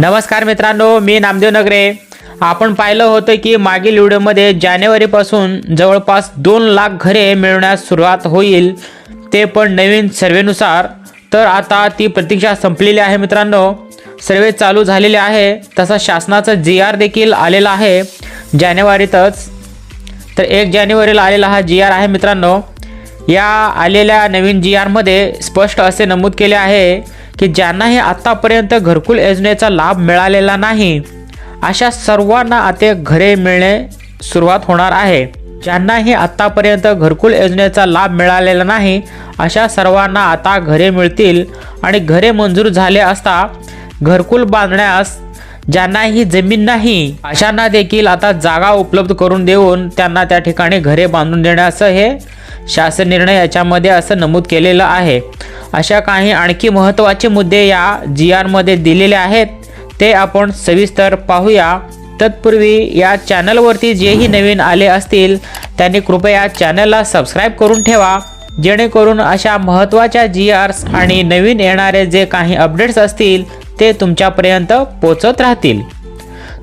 नमस्कार मित्रांनो मी नामदेव नगरे. आपण पाहिलं होतं की मागील व्हिडिओमध्ये जानेवारीपासून जवळपास दोन लाख घरे मिळवण्यास सुरुवात होईल ते पण नवीन सर्वेनुसार. तर आता ती प्रतीक्षा संपलेली आहे मित्रांनो. सर्वे चालू झालेले आहे तसा शासनाचा जी आर देखील आलेला आहे जानेवारीतच. तर एक जानेवारीला आलेला हा जी आर आहे मित्रांनो. या आलेल्या नवीन जी आरमध्ये स्पष्ट असे नमूद केले आहे की ज्यांना हे आत्तापर्यंत घरकुल योजनेचा लाभ मिळालेला नाही अशा सर्वांना आता घरे मिळणे सुरुवात होणार आहे. ज्यांनाही आत्तापर्यंत घरकुल योजनेचा लाभ मिळालेला नाही अशा सर्वांना आता घरे मिळतील आणि घरे मंजूर झाले असता घरकुल बांधण्यास ज्यांनाही जमीन नाही अशांना देखील आता जागा उपलब्ध करून देऊन त्यांना त्या ठिकाणी घरे बांधून देण्याचं हे शासन निर्णय याच्यामध्ये असं नमूद केलेलं आहे. अशा काही आणखी महत्त्वाचे मुद्दे या जी आरमध्ये दिलेले आहेत ते आपण सविस्तर पाहूया. तत्पूर्वी या चॅनलवरती जेही नवीन आले असतील त्यांनी कृपया चॅनलला सबस्क्राईब करून ठेवा जेणेकरून अशा महत्त्वाच्या जी आर्स आणि नवीन येणारे जे काही अपडेट्स असतील ते तुमच्यापर्यंत पोचत राहतील.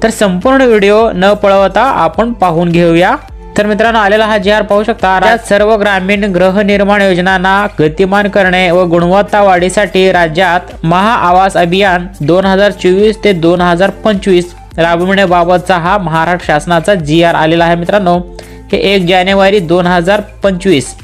तर संपूर्ण व्हिडिओ न पळवता आपण पाहून घेऊया. तर मित्रांनो आलेला हा जी आर पाहू शकता राज्यात सर्व ग्रामीण गृहनिर्माण योजनांना गतिमान करणे व गुणवत्ता वाढीसाठी राज्यात महाआवास अभियान दोन हजार चोवीस ते दोन हजार पंचवीस राबविण्याबाबतचा हा महाराष्ट्र शासनाचा जी आर आलेला आहे मित्रांनो. हे एक जानेवारी दोन हजार पंचवीस.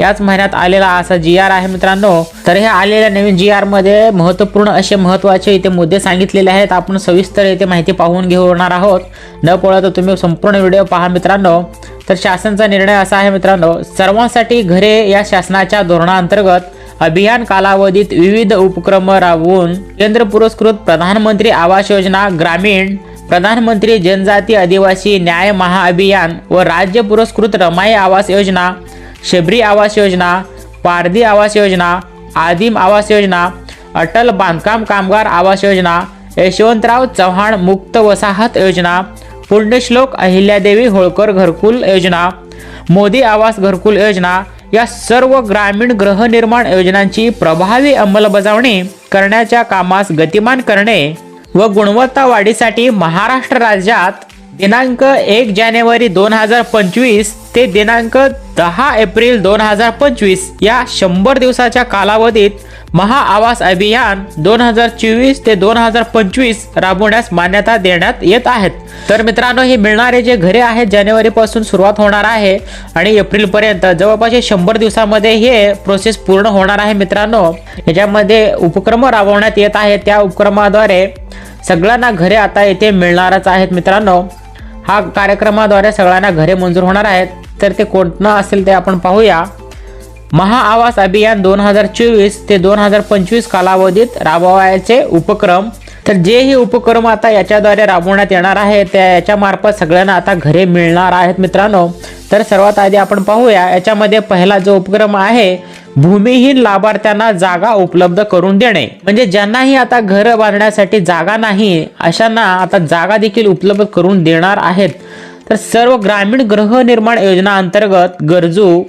याच महिन्यात आलेला असा जी आर आहे मित्रांनो. तर हे आलेल्या नवीन जी आरमध्ये महत्त्वपूर्ण असे महत्त्वाचे इथे मुद्दे सांगितलेले आहेत. आपण सविस्तर इथे माहिती पाहून घेणार आहोत. न पळत तुम्ही संपूर्ण व्हिडिओ पहा मित्रांनो. तर शासनाचा निर्णय असा आहे मित्रांनो सर्वांसाठी घरे या शासनाच्या धोरणाअंतर्गत अभियान कालावधीत विविध उपक्रम राबवून केंद्र पुरस्कृत प्रधानमंत्री आवास योजना ग्रामीण प्रधानमंत्री जनजाती आदिवासी न्याय महाअभियान व राज्य पुरस्कृत रमाई आवास योजना शबरी आवास योजना पारधी आवास योजना आदिम आवास योजना अटल बांधकाम कामगार आवास योजना यशवंतराव चव्हाण मुक्त वसाहत योजना पुण्यश्लोक अहिल्यादेवी होळकर घरकुल योजना मोदी आवास घरकुल योजना या सर्व ग्रामीण गृहनिर्माण योजनांची प्रभावी अंमलबजावणी करण्याच्या कामास गतिमान करणे व गुणवत्ता वाढीसाठी महाराष्ट्र राज्यात दिनांक एक जानेवारी दोन हजार पंचवीस ते दिनांक दहा एप्रिल दोन हजार पंचवीस या शंभर दिवसाच्या कालावधीत महाआवास अभियान दोन हजार चोवीस ते दोन हजार पंचवीस राबवण्यास मान्यता देण्यात येत आहेत. तर मित्रांनो हे मिळणारे जे घरे आहेत जानेवारीपासून सुरुवात होणार आहे आणि एप्रिलपर्यंत जवळपास हे शंभर दिवसामध्ये हे प्रोसेस पूर्ण होणार आहे मित्रांनो. याच्यामध्ये उपक्रम राबवण्यात येत आहेत. त्या उपक्रमाद्वारे सगळ्यांना घरे आता येथे मिळणारच आहेत मित्रांनो. हा कार्यक्रमाद्वारे सगळ्यांना घरे मंजूर होणार आहेत. तर ते कोणतं असेल ते आपण पाहूया. महाआवास अभियान दोन हजार चोवीस ते दोन हजार पंचवीस कालावधीत राबवायचे उपक्रम. तर जेही उपक्रम आता याच्याद्वारे राबवण्यात येणार आहे त्या याच्यामार्फत सगळ्यांना आता घरे मिळणार आहेत मित्रांनो. तर सर्वात आधी आपण पाहूया याच्यामध्ये पहिला जो उपक्रम आहे भूमिहीन लाभार्थ्यांना जागा उपलब्ध करून देणे. म्हणजे ज्यांनाही आता घर बांधण्यासाठी जागा नाही अशांना आता जागा देखील उपलब्ध करून देणार आहेत. तर सर्व ग्रामीण गृहनिर्माण योजना अंतर्गत गरजू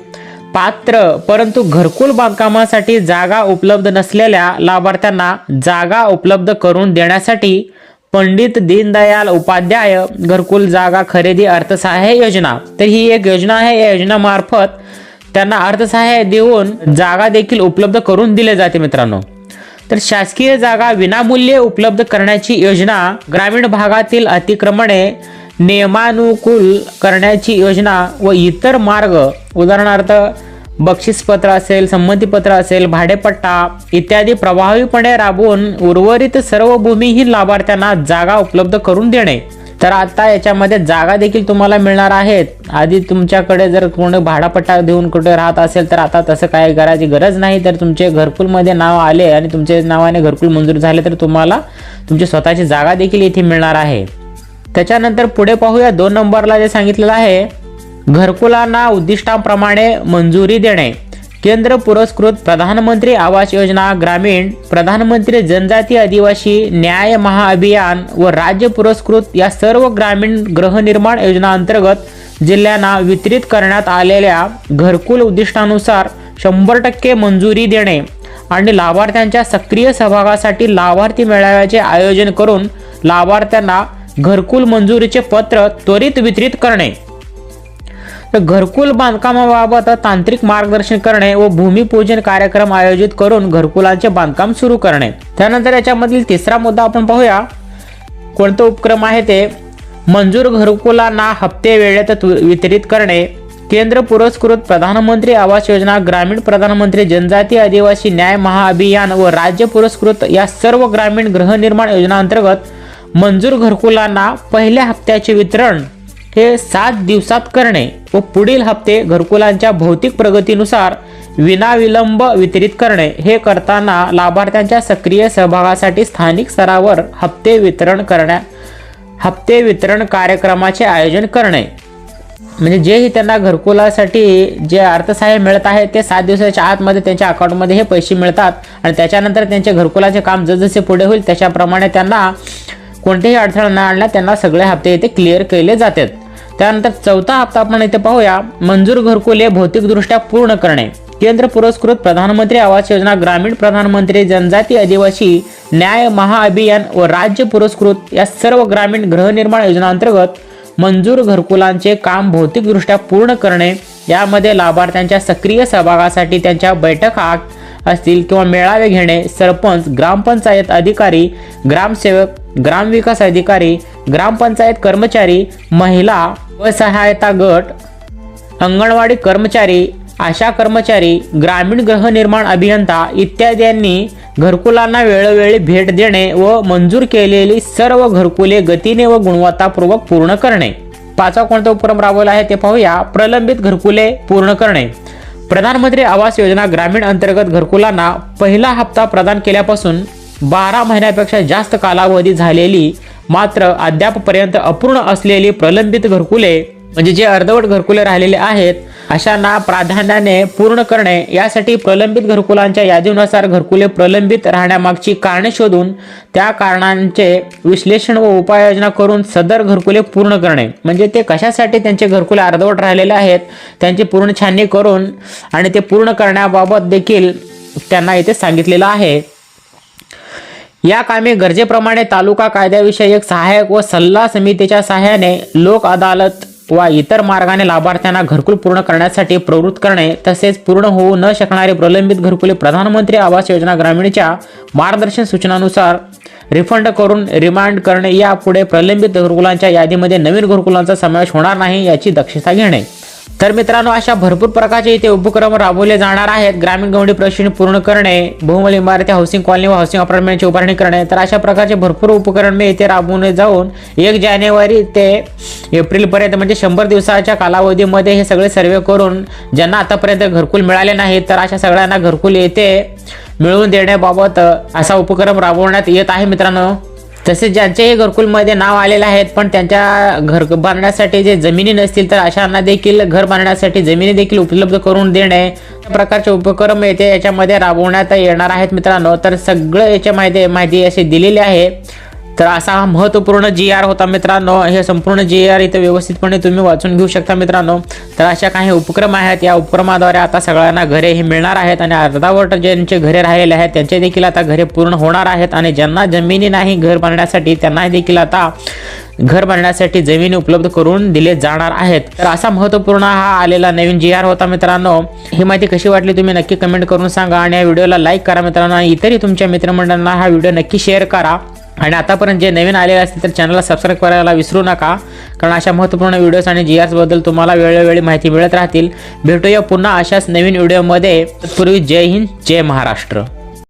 पात्र परंतु घरकुल बांधकामासाठी जागा उपलब्ध नसलेल्या लाभार्थ्यांना जागा उपलब्ध करून देण्यासाठी पंडित दीनदयाल उपाध्याय घरकुल जागा खरेदी अर्थसहाय्य योजना. तर ही एक योजना आहे. या योजनामार्फत त्यांना अर्थसहाय्य देऊन जागा देखील उपलब्ध करून दिले जाते मित्रांनो. तर शासकीय जागा विनामूल्य उपलब्ध करण्याची योजना ग्रामीण भागातील अतिक्रमणे नियमानुकूल करण्याची योजना व इतर मार्ग उदाहरणार्थ बक्षीसपत्र असेल संमतीपत्र असेल भाडेपट्टा इत्यादी प्रभावीपणे राबवून उर्वरित सर्व भूमिहीन लाभार्थ्यांना जागा उपलब्ध करून देणे. तर आता याच्यामध्ये जागा देखील तुम्हाला मिळणार आहेत. आधी तुमच्याकडे जर कोणी भाडापट्टा देऊन कुठे राहत असेल तर आता तसं काय करायची गरज नाही. तर तुमचे घरकुलमध्ये नाव आले आणि तुमच्या नावाने घरकुल मंजूर झाले तर तुम्हाला तुमची स्वतःची जागा देखील इथे मिळणार आहे. त्याच्यानंतर पुढे पाहूया. दोन नंबरला जे सांगितलेलं आहे घरकुलांना उद्दिष्टांप्रमाणे मंजुरी देणे. केंद्र पुरस्कृत प्रधानमंत्री आवास योजना ग्रामीण प्रधानमंत्री जनजाती आदिवासी न्याय महाअभियान व राज्य पुरस्कृत या सर्व ग्रामीण गृहनिर्माण योजना अंतर्गत जिल्ह्यांना वितरित करण्यात आलेल्या घरकुल उद्दिष्टानुसार शंभर टक्के मंजुरी देणे आणि लाभार्थ्यांच्या सक्रिय सहभागासाठी लाभार्थी मेळाव्याचे आयोजन करून लाभार्थ्यांना घरकुल मंजुरीचे पत्र त्वरित वितरित करणे. तर घरकुल बांधकामाबाबत तांत्रिक मार्गदर्शन करणे व भूमिपूजन कार्यक्रम आयोजित करून घरकुलांचे बांधकाम सुरू करणे. त्यानंतर याच्यामधील तिसरा मुद्दा आपण पाहूया. कोणते उपक्रम आहे ते? मंजूर घरकुलांना हप्ते वेळेत तु- वितरित करणे. केंद्र पुरस्कृत प्रधानमंत्री आवास योजना ग्रामीण प्रधानमंत्री जनजाती आदिवासी न्याय महाअभियान व राज्य पुरस्कृत या सर्व ग्रामीण गृहनिर्माण योजनांतर्गत मंजूर घरकुलांना पहिल्या हप्त्याचे वितरण. हे सात दिवसात करणे व पुढील हप्ते घरकुलांच्या भौतिक प्रगतीनुसार विनाविलंब वितरित करणे हे करताना लाभार्थ्यांच्या सक्रिय सहभागासाठी स्थानिक स्तरावर हप्ते वितरण करण्या हप्ते वितरण कार्यक्रमाचे आयोजन करणे. म्हणजे जेही त्यांना घरकुलासाठी जे अर्थसहाय्य मिळत आहे ते सात दिवसाच्या आतमध्ये त्यांच्या अकाउंटमध्ये हे पैसे मिळतात आणि त्याच्यानंतर त्यांचे घरकुलाचे काम जसजसे पुढे होईल त्याच्याप्रमाणे त्यांना कोणतेही अडथळा न आणला त्यांना सगळे हप्ते इथे क्लिअर केले जातात. त्यानंतर चौथा हप्ता आपण इथे पाहूया मंजूर घरकुले भौतिकदृष्ट्या पूर्ण करणे. केंद्र पुरस्कृत प्रधानमंत्री आवास योजना ग्रामीण प्रधानमंत्री जनजाती आदिवासी न्याय महाअभियान व राज्य पुरस्कृत या सर्व ग्रामीण गृहनिर्माण योजनांतर्गत मंजूर घरकुलांचे काम भौतिकदृष्ट्या पूर्ण करणे. यामध्ये लाभार्थ्यांच्या सक्रिय सहभागासाठी त्यांच्या बैठका असतील किंवा मेळावे घेणे सरपंच ग्रामपंचायत अधिकारी ग्रामसेवक ग्रामविकास अधिकारी ग्रामपंचायत कर्मचारी महिला व सहायता गट अंगणवाडी कर्मचारी आशा कर्मचारी ग्रामीण गृहनिर्माण अभियंता इत्यादींनी घरकुलांना वेळोवेळी भेट देणे व मंजूर केलेली सर्व घरकुले गतीने व गुणवत्तापूर्वक पूर्ण करणे. पाचवा कोणता उपक्रम राबवला आहे ते पाहूया. प्रलंबित घरकुले पूर्ण करणे. प्रधानमंत्री आवास योजना ग्रामीण अंतर्गत घरकुलांना पहिला हप्ता प्रदान केल्यापासून बारा महिन्यापेक्षा जास्त कालावधी झालेली मात्र अद्यापपर्यंत अपूर्ण असलेली प्रलंबित घरकुले म्हणजे जे अर्धवट घरकुले राहिलेले आहेत अशांना प्राधान्याने पूर्ण करणे यासाठी प्रलंबित घरकुलांच्या यादीनुसार घरकुले प्रलंबित राहण्यामागची कारणे शोधून त्या कारणांचे विश्लेषण व उपाययोजना करून सदर घरकुले पूर्ण करणे. म्हणजे ते कशासाठी त्यांचे घरकुले अर्धवट राहिलेले आहेत त्यांची पूर्ण छाननी करून आणि ते पूर्ण करण्याबाबत देखील त्यांना इथे सांगितलेलं आहे. या कामे गरजेप्रमाणे तालुका कायद्याविषयक सहाय्यक व सल्ला समितीच्या सहाय्याने लोक अदालत वा इतर मार्गाने लाभार्थ्यांना घरकुल पूर्ण करण्यासाठी प्रवृत्त करणे तसेच पूर्ण होऊ न शकणारे प्रलंबित घरकुले प्रधानमंत्री आवास योजना ग्रामीणच्या मार्गदर्शन सूचनानुसार रिफंड करून रिमांड करणे यापुढे प्रलंबित घरकुलांच्या यादीमध्ये नवीन घरकुलांचा समावेश होणार नाही याची दक्षता घेणे. तर मित्रांनो अशा भरपूर प्रकारचे इथे उपक्रम राबवले जाणार आहेत. ग्रामीण गवंडी प्रशिक्षण पूर्ण करणे बहुमल इमारती हाऊसिंग कॉलनी व हाऊसिंग अपार्टमेंटची उभारणी करणे. तर अशा प्रकारचे भरपूर उपक्रम मी इथे राबवून जाऊन एक जानेवारी ते एप्रिलपर्यंत म्हणजे शंभर दिवसाच्या कालावधीमध्ये हे सगळे सर्वे करून ज्यांना आतापर्यंत घरकुल मिळाले नाही तर अशा सगळ्यांना घरकुल येथे मिळवून देण्याबाबत असा उपक्रम राबवण्यात येत आहे मित्रांनो. तसेच ज्यांचेही घरकुलमध्ये नाव आलेले आहेत पण त्यांच्या घर बांधण्यासाठी जे जमिनी नसतील तर अशांना देखील घर बांधण्यासाठी जमिनी देखील उपलब्ध करून देणे प्रकारचे उपक्रम येथे याच्यामध्ये राबवण्यात येणार आहेत मित्रांनो. तर सगळं याच्या माहिती माहिती अशी दिलेली आहे. तर असा हा महत्त्वपूर्ण जी आर होता मित्रांनो. हे संपूर्ण जी आर इथे व्यवस्थितपणे तुम्ही वाचून घेऊ शकता मित्रांनो. तर अशा काही उपक्रम आहेत. या उपक्रमाद्वारे आता सगळ्यांना घरे हे मिळणार आहेत आणि अर्धावट ज्यांचे घरे राहिलेले आहेत त्यांचे देखील आता घरे पूर्ण होणार आहेत आणि ज्यांना जमिनी नाही घर बांधण्यासाठी त्यांना देखील आता घर बांधण्यासाठी जमिनी उपलब्ध करून दिले जाणार आहेत. तर असा महत्त्वपूर्ण हा आलेला नवीन जी आर होता मित्रांनो. ही माहिती कशी वाटली तुम्ही नक्की कमेंट करून सांगा आणि या व्हिडिओला लाईक करा मित्रांनो. आणि इतरही तुमच्या मित्रमंडळांना हा व्हिडिओ नक्की शेअर करा. आणि आतापर्यंत जे नवीन आलेले असतील तर चॅनलला सबस्क्राईब करायला विसरू नका. कारण अशा महत्त्वपूर्ण व्हिडिओज आणि जी तुम्हाला वेळोवेळी माहिती मिळत राहतील. भेटूया पुन्हा अशाच नवीन व्हिडिओमध्ये तत्पूर्वी जय हिंद जय महाराष्ट्र.